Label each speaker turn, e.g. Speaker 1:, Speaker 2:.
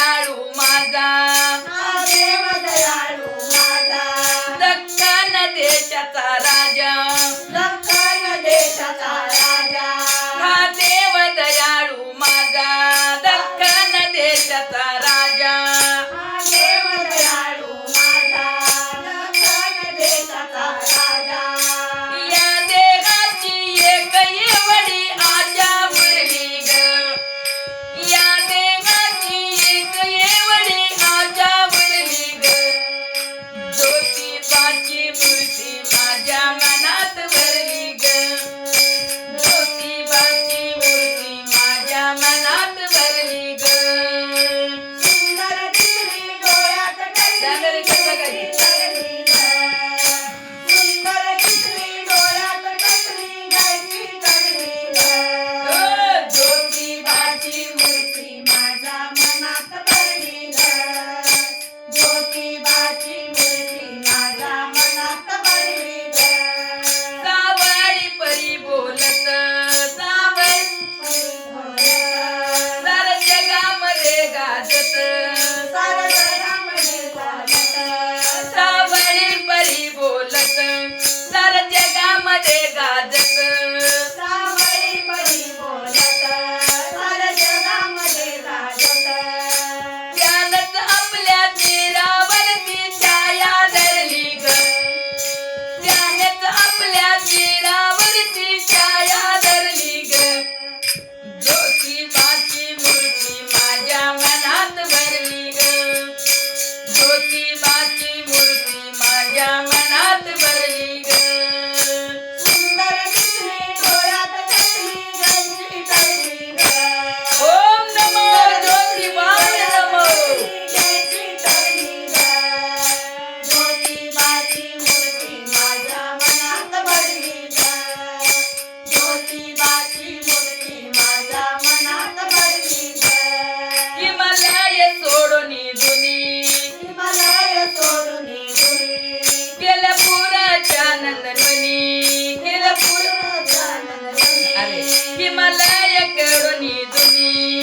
Speaker 1: दयाळू माझा. देव दयाळू माझा. दक्कन देशाचा ज्योतिबाची मूर्ती माझ्या मनात वरली ग. ज्योतिबाची मूर्ती माझ्या मनात वरली ग.
Speaker 2: सुंदर दिसली डोळ्यात कळली सुंदर दिसली
Speaker 1: माझ्या
Speaker 2: मनात वरली ग. ज्योतिबाची લે
Speaker 1: એકડો ની દુની